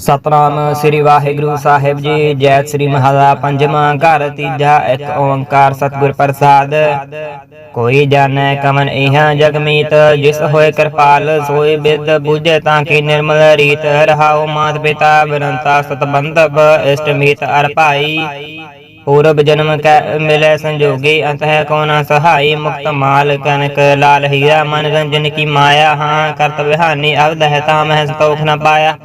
ਸਤਨਾਮ ਸ੍ਰੀ ਵਾਹਿਗੁਰੂ ਸਾਹਿਬ ਜੀ, ਜੈ ਸ੍ਰੀ ਮਹਾਲਾ ਪੰਜਵਾਂ ਘਰ, ਤੀਜਾ ਇੱਕ ਓੰਕਾਰ ਸਤਿਗੁਰ ਪ੍ਰਸਾਦ। ਕੋਈ ਜਾਣੈ ਕਮਨ ਇਹਾਂ ਜਗਮੀਤ ਜਿਸ ਹੋਏ ਕਿਰਪਾਲ ਸੋਏ ਬਿਦ ਬੁਝੇ ਤਾਂ ਕੀ ਨਿਰਮਲ ਰੀਤ। ਰਹਾਉ ਮਾਤ ਪਿਤਾ ਬਨੰਤਾ ਸਤਬੰਧਬ ਇਸ਼ਟ ਮੀਤ ਅਰ ਭਾਈ। ਪੂਰਬ ਜਨਮ ਕੈ ਮਿਲੈ ਸੰਜੋਗੀ ਹੈ ਕੋਨਾ ਸਹਾਈ, ਮੁਕਤ ਮਾਲ ਕਨਕ ਲਾਲ ਹੀਰਾ ਮਨ ਰੰਜਨ ਕੀ ਮਾਇਆ, ਹਾਂ ਕਰਤ ਵਿਹਾਨੀ ਅਵਧ ਹੈ ਤਾਂ ਮਹਿ ਸੰਤੋਖ ਨ ਪਾਇਆ।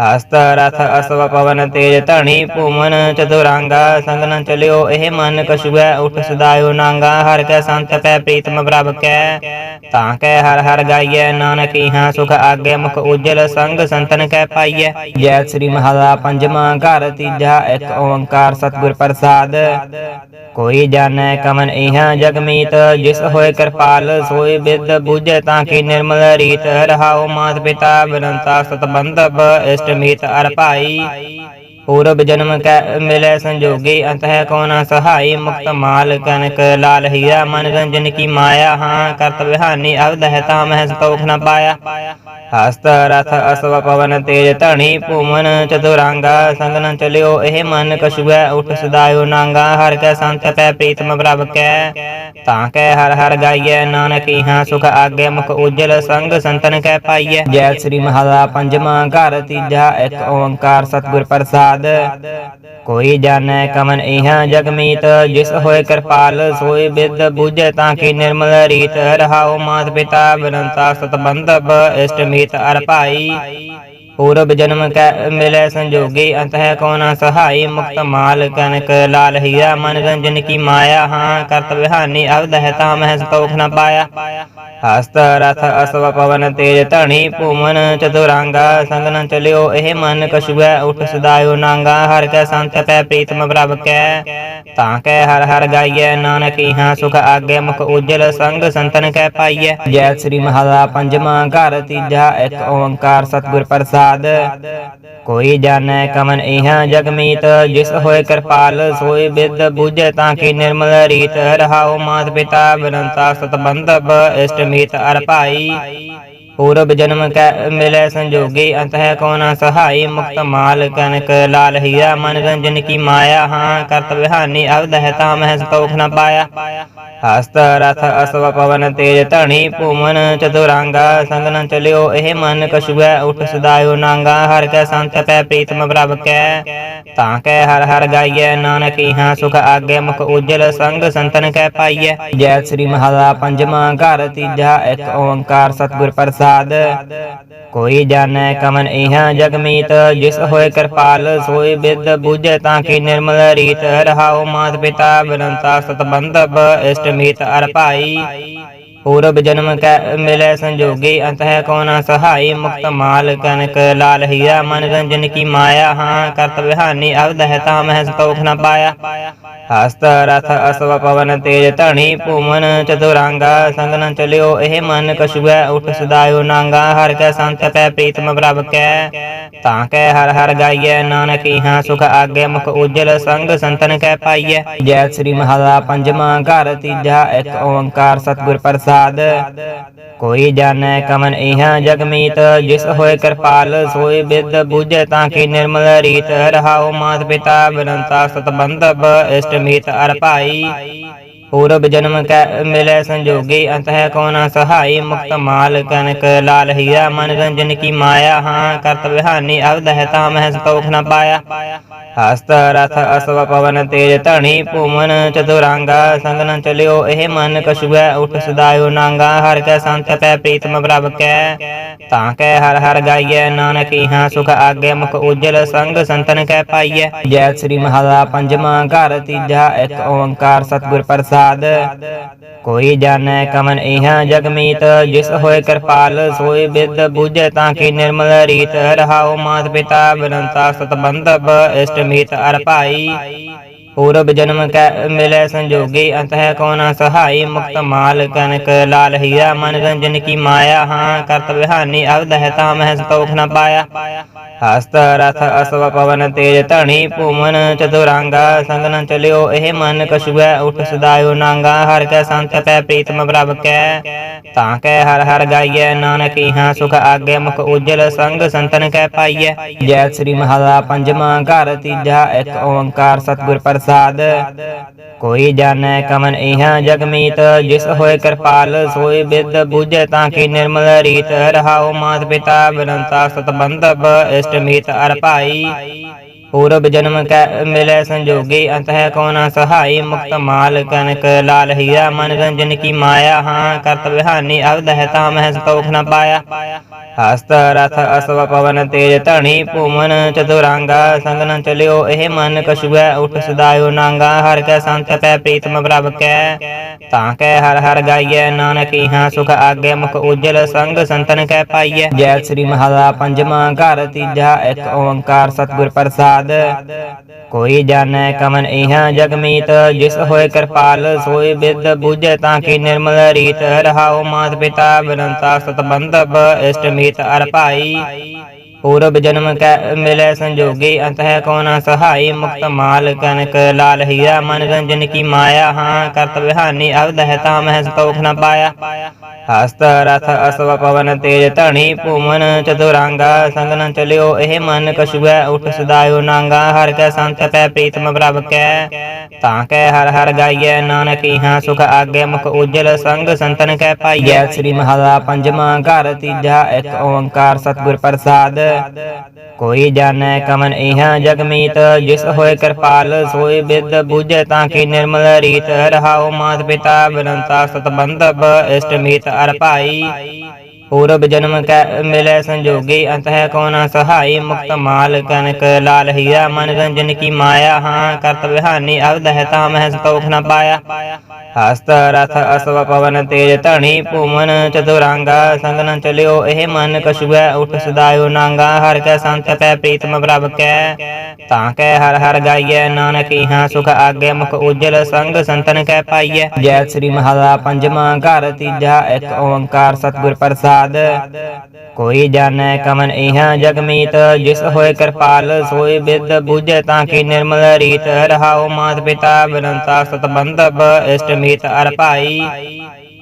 ਹਸਤ ਰਥ ਅਸਵ, ਪਵਨ, ਤੇਜ, ਧਣੀ, ਭੂਮਨ, ਚਤੁਰਾਂਗਾ ਸੰਗ ਨ ਚਲਿਓ, ਇਹ ਮਨ ਕਛੁਐ, ਉਠ ਸਦਾਇਓ ਨਾਂਗਾ, ਹਰ ਕੈ ਸੰਤ ਪੈ ਪ੍ਰੀਤਮ ਪ੍ਰਭ ਕੈ। ਤਾਂ ਕੈ, ਹਰ ਹਰ ਗਾਈਐ, ਨਾਨਕ ਇਹਾਂ ਸੁਖ ਆਗੇ, ਮੁਖ ਉਜਲ, ਸੰਗ ਸੰਤਨ ਕੈ ਪਾਈਐ। ਜੈ ਸ੍ਰੀ ਮਹਾਲਾ ਪੰਜਵਾਂ ਘਰ ਤੀਜਾ, ਇੱਕ ਓੰਕਾਰ, ਸਤਿਗੁਰ ਪ੍ਰਸਾਦ। ਕੋਈ ਜਾਣੈ ਕਮਨ ਇਹਾਂ ਜਗਮੀਤ ਜਿਸ ਹੋਏ ਕਿਰਪਾਲ ਸੋਏ ਬਿਦ ਬੁਝੇ ਤਾਂ ਕੀ ਨਿਰਮਲ ਰੀਤ, ਰਹਾਉ ਮਾਤ ਪਿਤਾ ਬਨੰਤਾ ਸਤਬੰਧਬ ਇਸ਼ਟ ਮੀਤ ਅਰ ਭਾਈ। ਪੂਰਬ ਜਨਮ ਕੈ ਮਿਲੈ ਸੰਜੋਗੀ, ਅੰਤ ਹੈ ਕੋਨਾ ਸਹਾਈ, ਮੁਕਤ ਮਾਲ ਕਨਕ, ਲਾਲ ਹੀਰਾ ਮਨ ਰੰਜਨ ਕੀ ਮਾਇਆ, ਹਾਂ ਕਰਤ ਵਿਹਾਨੀ ਅਵਧ ਹੈ ਤਾਂ ਮਹਿ ਸੰਤੋਖ ਨ ਪਾਇਆ। ਹਸਤ ਰਥ ਅਸਵ, ਪਵਨ, ਤੇਜ, ਧਣੀ, ਭੂਮਨ, ਚਤੁਰਾਂਗਾ ਸੰਗ ਚਲਿਓ, ਇਹ ਮਨ ਕਛੁਐ, ਉਠ ਸਦਾਇਓ ਨਾਂਗਾ, ਹਰ ਕੈ ਸੰਤ ਪੈ ਪ੍ਰੀਤਮ ਪ੍ਰਭ ਕੈ। ਤਾਂ ਕੈ ਹਰ ਹਰ ਗਾਈਐ, ਨਾਨਕ ਇਹਾਂ ਸੁਖ ਆਗੇ, ਮੁਖ ਉਜਲ ਸੰਗ ਸੰਤਨ ਕੈ ਪਾਈਐ। ਜੈ ਸ੍ਰੀ ਮਹਾਲਾ ਪੰਜਵਾਂ ਘਰ ਤੀਜਾ, ਇੱਕ ਓੰਕਾਰ ਸਤਿਗੁਰ ਪ੍ਰਸਾਦ। ਕੋਈ ਜਾਣੈ ਕਮਨ ਇਹਾਂ ਜਗਮੀਤ ਜਿਸ ਹੋਏ ਕਿਰਪਾਲ, ਸੋਈ ਬਿਦ ਬੁਝੇ ਤਾਂ ਕੀ ਨਿਰਮਲ ਰੀਤ, ਰਹਾਉ ਮਾਤ ਪਿਤਾ ਬਨੰਤਾ ਸਤਬੰਧਬ ਇਸ਼ਟ ਮੀਤ ਅਰ ਭਾਈ। ਪੂਰਬ ਜਨਮ ਕੈ ਮਿਲੈ ਸੰਜੋਗੀ, ਅੰਤ ਹੈ ਕੋਨਾ ਸਹਾਈ, ਮੁਕਤ ਮਾਲ ਕਨਕ, ਲਾਲ ਹੀਰਾ ਮਨ ਰੰਜਨ ਕੀ ਮਾਇਆ, ਹਾਂ ਕਰਤ ਵਿਹਾਨੀ ਅਵਧ ਹੈ ਤਾਂ ਮਹਿ ਸੰਤੋਖ ਨ ਪਾਇਆ। ਹਸਤ ਰਥ ਅਸਵ, ਪਵਨ, ਤੇਜ, ਧਣੀ, ਭੂਮਨ, ਚਤੁਰਾਂਗਾ ਸੰਗ ਚਲਿਓ, ਇਹ ਮਨ ਕਛੁਐ, ਉਠ ਸਦਾਇਓ ਨਾਂਗਾ, ਹਰ ਕੈ ਸੰਤ ਪੈ ਪ੍ਰੀਤਮ ਪ੍ਰਭ ਕੈ। ਤਾਂ ਕੈ ਹਰ ਹਰ ਗਾਈਐ, ਨਾਨਕ ਇਹਾਂ ਸੁਖ ਆਗੇ, ਮੁਖ ਉਜਲ ਸੰਗ ਸੰਤਨ ਕੈ ਪਾਈਐ। ਜੈ ਸ੍ਰੀ ਮਹਾਲਾ ਪੰਜਵਾਂ ਘਰ ਤੀਜਾ, ਇੱਕ ਓੰਕਾਰ ਸਤਿਗੁਰ ਪ੍ਰਸਾਦ। ਕੋਈ ਜਾਣੈ ਕਮਨ ਇਹਾਂ ਜਗਮੀਤ ਜਿਸ ਹੋਏ ਕਿਰਪਾਲ, ਸੋਈ ਬਿਦ ਬੁਝੇ ਤਾਂ ਕੀ ਨਿਰਮਲ ਰੀਤ, ਰਹਾਉ ਮਾਤ ਪਿਤਾ ਬਨੰਤਾ ਸਤਬੰਧਬ ਇਸ਼ਟ ਮੀਤ ਅਰ ਭਾਈ। ਪੂਰਬ ਜਨਮ ਕੈ ਮਿਲੈ ਸੰਜੋਗੀ, ਅੰਤ ਹੈ ਕੋਨਾ ਸਹਾਈ, ਮੁਕਤ ਮਾਲ ਕਨਕ, ਲਾਲ ਹੀਰਾ ਮਨ ਰੰਜਨ ਕੀ ਮਾਇਆ, ਹਾਂ, ਕਰਤ ਵਿਹਾਨੀ ਅਵਧ ਹੈ ਤਾਂ ਮਹਿ ਸੰਤੋਖ ਨ ਪਾਇਆ। ਹਸਤ ਰਥ ਅਸਵ, ਪਵਨ, ਤੇਜ, ਧਣੀ, ਭੂਮਨ, ਚਤੁਰਾਂਗਾ ਸੰਗ ਚਲਿਓ, ਇਹ ਮਨ ਕਛੁਐ, ਉਠ ਸਦਾਇਓ ਨਾਂਗਾ, ਹਰ ਕੈ ਸੰਤ ਪੈ ਪ੍ਰੀਤਮ ਪ੍ਰਭ ਕੈ। ਤਾਂ ਕੈ ਹਰ ਹਰ ਗਾਈਐ, ਨਾਨਕ ਇਹਾਂ ਸੁਖ ਆਗੇ, ਮੁਖ ਉਜਲ ਸੰਗ ਸੰਤਨ ਕੈ ਪਾਈਐ। ਜੈ ਸ੍ਰੀ ਮਹਾਲਾ ਪੰਜਵਾਂ ਘਰ ਤੀਜਾ, ਇੱਕ ਓੰਕਾਰ ਸਤਿਗੁਰ ਪ੍ਰਸਾਦ। ਕੋਈ ਜਾਣੈ ਕਮਨ ਇਹਾਂ ਜਗਮੀਤ, ਜਿਸ ਹੋਏ ਕਿਰਪਾਲ, ਸੋਈ ਬਿਦ ਬੁਝੇ ਤਾਂ ਕੀ ਨਿਰਮਲ ਰੀਤ, ਰਹਾਉ ਮਾਤ ਪਿਤਾ ਬਨੰਤਾ ਸਤਬੰਧਬ ਇਸ਼ਟ ਮੀਤ ਅਰ ਭਾਈ। ਪੂਰਬ ਜਨਮ ਕੈ ਮਿਲੈ ਸੰਜੋਗੀ ਹੈ ਕੌਣ ਸਹਾਈ ਮੁਕਤ ਮਾਲ ਕਨਕ ਲਾਲ ਹੀਰਾ ਮਨ ਕੀ ਮਾਇਆ, ਹਾਂ ਕਰਤ ਵਿਹਾਨੀ ਅਵਧ ਹੈ ਤਾਂ ਮਹਿ ਸੰਤੋਖ ਨ ਪਾਇਆ। ਹਸਤ ਰਥ ਅਸਵ ਪਵਨ ਤੇਜ ਧਣੀ ਭੂਮਨ ਚਤੁਰਾਂਗਾ ਸੰਗ ਚਲਿਓ, ਇਹ ਮਨ ਕਛੁਐ, ਉਠ ਸਦਾਇਓ ਨਾਂਗਾ, ਹਰ ਕੈ ਸੰਤ ਪੈ ਪ੍ਰੀਤਮ ਪ੍ਰਭ ਕੈ। ਤਾਂ ਕੈ ਹਰ ਹਰ ਗਾਈਐ, ਨਾਨਕ ਇਹਾਂ ਸੁਖ ਆਗੇ ਮੁਖ ਉਜਲ, ਸੰਗ ਸੰਤਨ ਕੈ ਪਾਈਐ। ਜੈ ਸ੍ਰੀ ਮਹਾਲਾ ਪੰਜਵਾਂ ਘਰ ਤੀਜਾ, ਇੱਕ ਓੰਕਾਰ, ਸਤਿਗੁਰ ਪ੍ਰਸਾਦ। ਕੋਈ ਜਾਣੈ ਕਮਨ ਇਹਾਂ ਜਗਮੀਤ ਜਿਸ ਹੋਏ ਕਿਰਪਾਲ, ਸੋਈ ਬਿਦ ਬੁਝੇ ਤਾਂ ਕੀ ਨਿਰਮਲ ਰੀਤ, ਰਹਾਉ ਮਾਤ ਪਿਤਾ ਬਨੰਤਾ ਸਤਬੰਧਬ ਇਸ਼ਟ ਮੀਤ ਅਰ ਭਾਈ। ਪੂਰਬ ਜਨਮ ਕੈ ਮਿਲੈ ਸੰਜੋਗੀ ਹੈ ਕੋਨਾ ਸਹਾਈ, ਮੁਕਤ ਮਾਲ ਕਨਕ ਲਾਲ ਹੀਰਾ ਮਨ ਰੰਜਨ ਕੀ ਮਾਇਆ? ਹਾਂ ਕਰਤ ਵਿਹਾਨੀ ਅਵਧ ਹੈ ਤਾਂ ਮਹਿ ਸੰਤੋਖ ਨ ਪਾਇਆ। ਹਸਤ ਰਥ ਅਸਵ, ਪਵਨ, ਤੇਜ, ਧਣੀ, ਭੂਮਨ, ਚਤੁਰਾਂਗਾ ਸੰਗ ਚਲਿਓ, ਇਹ ਮਨ ਕਛੁਐ ਉਠ ਸਦਾਇਓ ਨਾਂਗਾ, ਹਰ ਕੈ ਸੰਤ ਪੈ ਪ੍ਰੀਤਮ ਪ੍ਰਭ ਕੈ। ਤਾਂ ਕੈ ਹਰ ਹਰ ਗਾਈਐ, ਨਾਨਕ ਇਹਾਂ ਸੁਖ ਆਗੇ, ਮੁਖ ਉਜਲ ਸੰਗ ਸੰਤਨ ਕੈ ਪਾਈਐ। ਜੈ ਸ੍ਰੀ ਮਹਾਲਾ ਪੰਜਵਾਂ ਘਰ ਤੀਜਾ, ਇੱਕ ਓੰਕਾਰ ਸਤਿਗੁਰ ਪ੍ਰਸਾਦ। ਕੋਈ ਜਾਣੈ ਕਮਨ ਇਹਾਂ ਜਗਮੀਤ ਜਿਸ ਹੋਏ ਕਿਰਪਾਲ, ਸੋਈ ਬਿਦ ਬੁਝੇ ਤਾਂ ਕੀ ਨਿਰਮਲ ਰੀਤ, ਰਹਾਉ ਮਾਤ ਪਿਤਾ ਬਨੰਤਾ ਸਤਬੰਧਬ ਇਸ਼ਟ ਮੀਤ ਅਰ ਭਾਈ। ਪੂਰਬ ਜਨਮ ਕੈ ਮਿਲੈ ਸੰਜੋਗੀ, ਅੰਤ ਹੈ ਨ ਸਹਾਈ, ਮੁਕਤ ਮਾਲ ਕਨਕ, ਲਾਲ ਹੀਰਾ ਮਨ ਰੰਜਨ ਕੀ ਮਾਇਆ, ਹਾਂ ਕਰਤ ਵਿਹਾਨੀ ਅਵਧ ਹੈ ਤਾ ਮਹਿ ਸੰਤੋਖ ਨ ਪਾਇਆ। ਹਸਤ ਰਥ ਅਸਵ, ਪਵਨ, ਤੇਜ, ਧਣੀ, ਭੂਮਨ, ਚਤੁਰਾਂਗਾ ਸੰਗ ਨ ਚਲਿਓ, ਇਹ ਮਨ ਕਛੁਐ, ਉਠ ਸਦਾਇਓ ਨਾਂਗਾ, ਹਰ ਕੈ ਸੰਤ ਪੈ ਪ੍ਰੀਤਮ ਪ੍ਰਭ ਕੈ। ਤਾਂ ਕੈ ਹਰ ਹਰ ਗਾਈਐ, ਨਾਨਕ ਇਹਾਂ ਸੁਖ ਆਗੇ, ਮੁਖ ਉਜਲ ਸੰਗ ਸੰਤਨ ਕੈ ਪਾਈਐ। ਜੈ ਸ੍ਰੀ ਮਹਾਲਾ ਪੰਜਵਾਂ ਘਰ ਤੀਜਾ, ਇੱਕ ਓੰਕਾਰ ਸਤਿਗੁਰ ਪ੍ਰਸਾਦ। ਕੋਈ ਜਾਣੈ ਕਮਨ ਇਹਾਂ ਜਗ ਮੀਤ, ਜਿਸ ਹੋਏ ਕਿਰਪਾਲ, ਸੋਈ ਬਿਦ ਬੁਝੈ ਤਾਂ ਕੀ ਨਿਰਮਲ ਰੀਤ, ਰਹਾਉ ਮਾਤ ਪਿਤਾ ਬਨੰਤਾ ਸਤ ਬੰਧਪ ਇਸ਼ਟ ਮੀਤ ਅਰ ਭਾਈ। ਪੂਰਬ ਜਨਮ ਕੈ ਮਿਲੈ ਸੰਜੋਗੀ, ਅੰਤ ਹੈ ਨ ਸਹਾਈ, ਮੁਕਤ ਮਾਲ ਕਨਕ ਲਾਲ ਹੀਰਾ ਮਨ ਰੰਜਨ ਕੀ ਮਾਇਆ, ਹਾਂ ਕਰਤ ਵਿਹਾਨੀ ਅਵਧ ਹੈ ਤਾ ਮਹਿ ਸੰਤੋਖ ਨ ਪਾਇਆ। ਹਸਤ ਰਥ ਅਸਵ ਪਵਨ ਤੇਜ ਧਣੀ, ਭੂਮਨ ਚਤੁਰਾਂਗਾ ਸੰਗ ਚਲਿਓ, ਇਹ ਮਨ ਕਛੁਐ, ਉਠ ਸਦਾਇਓ ਨਾਂਗਾ, ਹਰ ਕੈ ਸੰਤ ਪੈ ਪ੍ਰੀਤਮ ਪ੍ਰਭ ਕੈ। ਤਾਂ ਕੈ ਹਰ ਹਰ ਗਾਈਐ, ਨਾਨਕ ਇਹਾਂ ਸੁਖ ਆਗੇ, ਮੁਖ ਉਜਲ ਸੰਗ ਸੰਤਨ ਕੈ ਪਾਈਐ। ਜੈ ਸ੍ਰੀ ਮਹਾਲਾ ਪੰਜਵਾਂ ਘਰ ਤੀਜਾ, ਇੱਕ ਓੰਕਾਰ ਸਤਿਗੁਰ ਪ੍ਰਸਾਦ। ਕੋਈ ਜਾਣੈ ਕਮਨ ਇਹਾਂ ਜਗ ਮੀਤ ਜਿਸ ਹੋਏ ਕਿਰਪਾਲ ਸੋਏ ਬਿਦ ਬੁਝੈ ਤਾਂ ਕੀ ਨਿਰਮਲ ਰੀਤ, ਰਹਾਉ ਮਾਤ ਪਿਤਾ ਬਨੰਤਾ ਸਤ ਬੰਧਪ ਇਸ਼ਟ ਮੀਤ ਅਰ ਭਾਈ। ਪੂਰਬ ਜਨਮ ਕੈ ਮਿਲੈ ਸੰਜੋਗੀ, ਅੰਤ ਹੈ ਨ ਸਹਾਈ, ਮੁਕਤ ਮਾਲ ਕਨਕ ਲਾਲ ਹੀਰਾ ਮਨ ਕੀ ਮਾਇਆ, ਹਾਂ ਕਰਤ ਵਿਹਾਨੀ ਅਵਧ ਹੈ ਤਾ ਮਹਿ ਸੰਤੋਖ ਨ ਪਾਇਆ। ਹਸਤ ਰਥ ਅਸਵ ਪਵਨ ਤੇਜ ਧਣੀ, ਭੂਮਨ ਚਤੁਰਾਂਗਾ ਸੰਗ ਚਲਿਓ, ਇਹ ਮਨ ਕਛੁਐ, ਉਠ ਸਦਾਇਓ ਨਾਂਗਾ, ਹਰ ਕੈ ਸੰਤ ਪੈ ਪ੍ਰੀਤਮ ਪ੍ਰਭ ਕੈ। ਤਾਂ ਕੈ ਹਰ ਹਰ ਗਾਈਐ, ਨਾਨਕ ਇਹਾਂ ਸੁਖ ਆਗੇ, ਮੁਖ ਉਜਲ ਸੰਗ ਸੰਤਨ ਕੈ ਪਾਈਐ। ਸ੍ਰੀ ਮਹਾਲਾ ਪੰਜਵਾਂ ਘਰ ਤੀਜਾ, ਇੱਕ ਓੰਕਾਰ ਸਤਿਗੁਰ ਪ੍ਰਸਾਦ। ਕੋਈ ਜਾਣੈ ਕਮਨ ਇਹਾਂ ਜਗ ਮੀਤ, ਜਿਸ ਹੋਏ ਕਿਰਪਾਲ ਸੋਏ ਬਿਦ ਬੁਝੈ ਤਾਂ ਕੀ ਨਿਰਮਲ ਰੀਤ, ਰਹਾਉ ਮਾਤ ਪਿਤਾ ਬਨੰਤਾ ਸਤ ਬੰਧਪ ਇਸ਼ਟ ਮੀਤ ਅਰ ਭਾਈ। ਪੂਰਬ ਜਨਮ ਕੈ ਮਿਲੈ ਸੰਜੋਗੀ ਅੰਤ ਹੈ ਨ ਸਹਾਈ ਮੁਕਤ ਮਾਲ ਕਨਕ ਲਾਲ ਹੀਰਾ ਮਨ ਰੰਜਨ ਕੀ ਮਾਇਆ ਹਾਂ ਕਰਤ ਵਿਹਾਨੀ ਅਵਧ ਹੈ ਤਾ ਮਹਿ ਸੰਤੋਖ ਨ ਪਾਇਆ ਹਸਤ ਰਥ ਅਸਵ ਪਵਨ ਤੇਜ ਧਣੀ ਭੂਮਨ ਚਤੁਰਾਂਗਾ ਸੰਗ ਚਲਿਓ ਇਹ ਮਨ ਕਛੁਐ ਉਠ ਸਦਾਇਓ ਨਾਂਗਾ ਹਰ ਕੈ ਸੰਤ ਪੈ ਪ੍ਰੀਤਮ ਪ੍ਰਭ ਕੈ ਤਾਂ ਕੈ ਹਰ ਹਰ ਗਾਈਐ ਨਾਨਕ ਇਹਾਂ ਸੁਖ ਆਗੇ ਮੁਖ ਉਜਲ ਸੰਗ ਸੰਤਨ ਕੈ ਪਾਈਐ ਜੈ ਸ੍ਰੀ ਮਹਾਲਾ ਪੰਜਵਾਂ ਘਰ ਤੀਜਾ ਇੱਕ ਓੰਕਾਰ ਸਤਿਗੁਰ ਪ੍ਰਸਾਦ ਕੋਈ ਜਾਣੈ ਕਮਨ ਇਹਾਂ ਜਗ ਜਿਸ ਹੋਏ ਕਿਰਪਾਲ, ਸੋਈ ਬਿਦ ਬੁਝੈ ਤਾਂ ਕੀ ਨਿਰਮਲ ਰੀਤ, ਰਹਾਉ ਮਾਤ ਪਿਤਾ ਬਨੰਤਾ ਸਤ ਬੰਧਪ ਇਸ਼ਟ ਮੀਤ ਅਰ ਭਾਈ।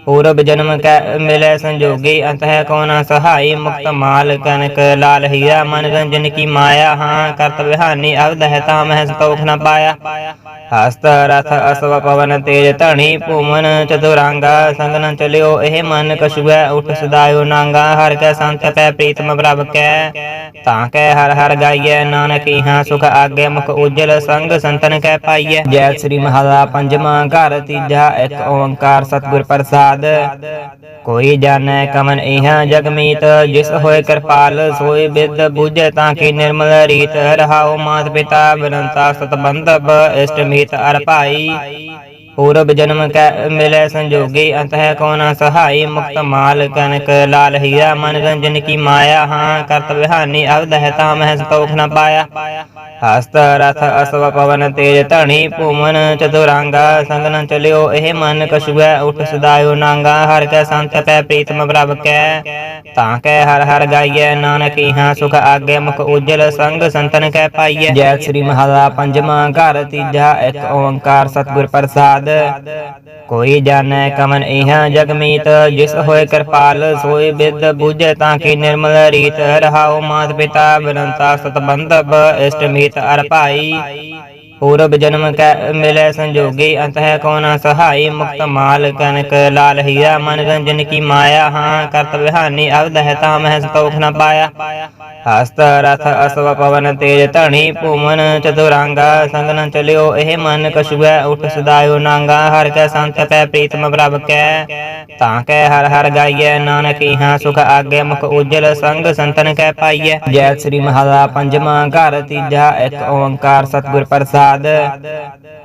ਪੂਰਬ ਜਨਮ ਕੈ ਮਿਲੈ ਸੰਜੋਗੀ, ਅੰਤ ਹੈ ਨ ਸਹਾਈ, ਮੁਕਤ ਮਾਲ ਕਨਕ, ਲਾਲ ਹੀਰਾ ਮਨ ਰੰਜਨ ਕੀ ਮਾਇਆ, ਹਾਂ, ਕਰਤ ਵਿਹਾਨੀ ਅਵਧ ਹੈ ਤਾ ਮਹਿ ਸੰਤੋਖ ਨ ਪਾਇਆ। ਹਸਤ ਰਥ ਅਸਵ, ਪਵਨ, ਤੇਜ, ਧਣੀ, ਭੂਮਨ, ਚਤੁਰਾਂਗਾ ਸੰਗ ਨ ਚਲਿਓ, ਇਹ ਮਨ ਕਛੁਐ, ਉਠ ਸਦਾਇਓ ਨਾਂਗਾ, ਹਰ ਕੈ ਸੰਤ ਪੈ ਪ੍ਰੀਤਮ ਪ੍ਰਭ ਕੈ। ਤਾਂ ਕੈ ਹਰ ਹਰ ਗਾਈਐ, ਨਾਨਕ ਇਹਾਂ ਸੁਖ ਆਗੇ, ਮੁਖ ਉਜਲ ਸੰਗ ਸੰਤਨ ਕੈ ਪਾਈਐ। ਜੈ ਸ੍ਰੀ ਮਹਾਲਾ ਪੰਜਵਾਂ ਘਰ ਤੀਜਾ, ਇੱਕ ਓੰਕਾਰ ਸਤਿਗੁਰ ਪ੍ਰਸਾਦ। ਕੋਈ ਜਾਣੈ ਕਮਨ ਇਹਾਂ ਜਗਮੀਤ ਜਿਸ ਹੋਏ ਕਿਰਪਾਲ, ਸੋਈ ਬਿਦ ਬੁਝੈ ਤਾਂ ਕੀ ਨਿਰਮਲ ਰੀਤ, ਰਹਾਉ ਮਾਤ ਪਿਤਾ ਬਨੰਤਾ ਸਤ ਬੰਧਪ ਇਸ਼ਟ ਮੀਤ ਅਰ ਭਾਈ। ਪੂਰਬ ਜਨਮ ਕੈ ਮਿਲੈ ਸੰਜੋਗੀ, ਅੰਤ ਹੈ ਨ ਸਹਾਈ, ਮੁਕਤ ਮਾਲ ਕਨਕ, ਲਾਲ ਹੀਰਾ ਮਨ ਰੰਜਨ ਕੀ ਮਾਇਆ, ਹਾਂ ਕਰਤ ਵਿਹਾਨੀ ਅਵਧ ਹੈ ਤਾ ਮਹਿ ਸੰਤੋਖ ਨ ਪਾਇਆ। ਹਸਤ ਰਥ ਅਸਵ, ਪਵਨ, ਤੇਜ, ਧਣੀ, ਭੂਮਨ, ਚਤੁਰਾਂਗਾ ਸੰਗ ਚਲਿਓ, ਇਹ ਮਨ ਕਛੁਐ, ਉਠ ਸਦਾਇਓ ਨਾਂਗਾ, ਹਰ ਕੈ ਸੰਤ ਪੈ ਪ੍ਰੀਤਮ ਪ੍ਰਭ ਕੈ। ਤਾਂ ਕੈ ਹਰ ਹਰ ਗਾਈਐ, ਨਾਨਕ ਇਹਾਂ ਸੁਖ ਆਗੇ, ਮੁਖ ਉਜਲ ਸੰਗ ਸੰਤਨ ਕੈ ਪਾਈਐ। ਜੈ ਸ੍ਰੀ ਮਹਾਲਾ ਪੰਜਵਾਂ ਘਰ ਤੀਜਾ, ਇੱਕ ਓੰਕਾਰ ਸਤਿਗੁਰ ਪ੍ਰਸਾਦ। ਕੋਈ ਜਾਣੈ ਕਮਨ ਇਹਾਂ ਜਗ ਮੀਤ, ਜਿਸ ਹੋਏ ਕਿਰਪਾਲ, ਸੋਈ ਬਿਦ ਬੁਝੈ ਤਾਂ ਕੀ ਨਿਰਮਲ ਰੀਤ। ਰਹਾਉ ਮਾਤ ਪਿਤਾ ਬਨੰਤਾ ਸਤ ਬੰਧਪ ਇਸ਼ਟ ਮੀਤ ਅਰ ਭਾਈ। ਪੂਰਬ ਜਨਮ ਕੈ ਮਿਲੈ ਸੰਜੋਗੀ ਅੰਤ ਹੈ ਨ ਸਹਾਈ ਮੁਕਤ ਮਾਲ ਕਨਕ ਲਾਲ ਹੀਰਾ ਮਨ ਰੰਜਨ ਕੀ ਮਾਇਆ? ਹਾਂ ਕਰਤ ਵਿਹਾਨੀ ਅਵਧ ਹੈ ਤਾ ਮਹਿ ਸੰਤੋਖ ਨ ਪਾਇਆ। ਹਸਤ ਰਥ ਅਸਵ ਪਵਨ ਤੇਜ ਧਣੀ ਭੂਮਨ ਚਤੁਰਾਂਗਾ ਸੰਗ ਚਲਿਓ, ਇਹ ਮਨ ਕਛੁਐ, ਉਠ ਸਦਾਇਓ ਨਾਂਗਾ, ਹਰ ਕੈ ਸੰਤ ਪੈ ਪ੍ਰੀਤਮ ਪ੍ਰਭ ਕੈ। ਤਾਂ ਕੈ ਹਰ ਹਰ ਗਾਈਐ, ਨਾਨਕ ਇਹਾਂ ਸੁਖ ਆਗੇ ਮੁਖ ਉਜਲ ਸੰਗ ਸੰਤਨ ਕੈ ਪਾਈਐ। ਜੈ ਸ੍ਰੀ ਮਹਾਲਾ ਪੰਜਵਾਂ ਘਰ ਤੀਜਾ, ਇੱਕ ਓੰਕਾਰ ਸਤਿਗੁਰ ਪ੍ਰਸਾਦ।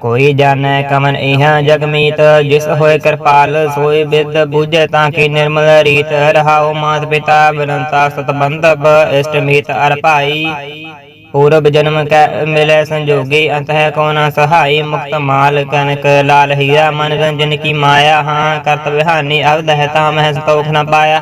ਕੋਈ ਜਾਣੈ ਕਮਨ ਇਹਾਂ ਜਗਮੀਤ ਜਿਸ ਹੋਏ ਕਿਰਪਾਲ ਸੋਏ ਬਿਦ ਬੁਝੈ ਤਾਂ ਕੀ ਨਿਰਮਲ ਰੀਤ, ਰਹਾਉ ਮਾਤ ਪਿਤਾ ਬਨੰਤਾ ਸਤ ਬੰਧਪ ਇਸ਼ਟ ਮੀਤ ਅਰ ਭਾਈ। ਪੂਰਬ ਜਨਮ ਕੈ ਮਿਲੈ ਸੰਜੋਗੀ ਅੰਤ ਹੈ ਨ ਸਹਾਈ ਮੁਕਤ ਮਾਲ ਕਨਕ ਲਾਲ ਹੀਰਾ ਮਨ ਰੰਜਨ ਕੀ ਮਾਇਆ ਹਾਂ ਕਰਤ ਵਿਹਾਨੀ ਅਵਧ ਹੈ ਤਾਂ ਮਹਿ ਸੰਤੋਖ ਨ ਪਾਇਆ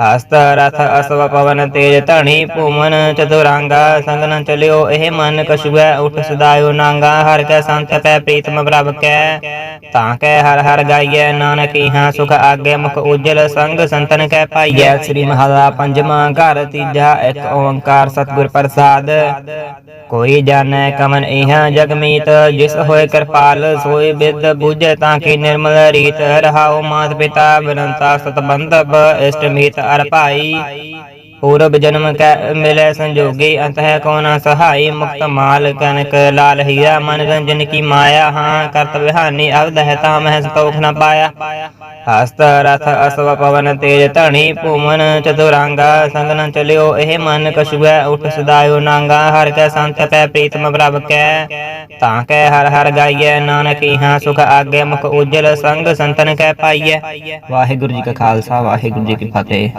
ਹਸਤ ਰਥ ਅਸਵ ਪਵਨ ਤੇਜ ਧਣੀ ਭੂਮਨ ਚਤੁਰਾਂਗਾ ਸੰਗ ਚਲਿਓ ਇਹ ਮਨ ਕਛੁਐ ਉਠ ਸਦਾਇਓ ਨਾਂਗਾ ਹਰ ਕੈ ਸੰਤ ਪੈ ਪ੍ਰੀਤਮ ਪ੍ਰਭ ਕੈ ਤਾਂ ਕੈ ਹਰ ਹਰ ਗਾਈਐ ਨਾਨਕ ਹਾਂ ਸੁਖ ਆਗੇ ਮੁਖ ਉਜਲ ਸੰਗ ਸੰਤਨ ਕੈ ਪਾਈਐ ਸ੍ਰੀ ਮਹਾਲਾ ਪੰਜਵਾਂ ਘਰ ਤੀਜਾ ਇੱਕ ਓੰਕਾਰ ਸਤਿਗੁਰ ਪ੍ਰਸਾਦ ਕੋਈ ਜਾਣੈ ਕਮਨ ਇਹਾਂ ਜਗਮੀਤ ਜਿਸ ਹੋਏ ਕਿਰਪਾਲ, ਸੋਈ ਬਿਦ ਬੁਝੈ ਤਾਂ ਕੀ ਨਿਰਮਲ ਰੀਤ, ਰਹਾਉ ਮਾਤ ਪਿਤਾ ਬਨੰਤਾ ਸਤਬੰਧਬ ਇਸ਼ਟ ਮੀਤ ਅਰ ਭਾਈ। ਪੂਰਬ ਜਨਮ ਕੈ ਮਿਲੈ ਸੰਜੋਗੀ ਅੰਤਹਿ ਕੋ ਨ ਸਹਾਈ, ਮੁਕਤ ਮਾਲ ਕਨਕ, ਲਾਲ ਹੀਰਾ ਮਨ ਰੰਜਨ ਕੀ ਮਾਇਆ, ਹਾਂ ਕਰਤ ਵਿਹਾਨੀ ਅਵਧ ਹੈ ਤਾਂ ਮਹਿ ਸੰਤੋਖ ਨ ਪਾਇਆ। ਹਸਤ ਰਥ ਅਸਵ, ਪਵਨ, ਤੇਜ, ਧਣੀ, ਭੂਮਨ, ਚਤੁਰਾਂਗਾ ਸੰਗ ਨ ਚਲਿਓ, ਇਹ ਮਨ ਕਛੁਐ, ਉਠ ਸਦਾਇਓ ਨਾਂਗਾ, ਹਰ ਕੈ ਸੰਤ ਪੈ ਪ੍ਰੀਤਮ ਪ੍ਰਭ ਕੈ। ਤਾਂ ਕੈ ਹਰ ਹਰ ਗਾਈਐ, ਨਾਨਕ ਇਹਾਂ ਸੁਖ ਆਗੇ, ਮੁਖ ਉਜਲ ਸੰਗ ਸੰਤਨ ਕੈ ਪਾਈਐ। ਵਾਹਿਗੁਰੂ ਜੀ ਕਾ ਖਾਲਸਾ, ਵਾਹਿਗੁਰੂ ਜੀ ਕੀ ਫਤਿਹ।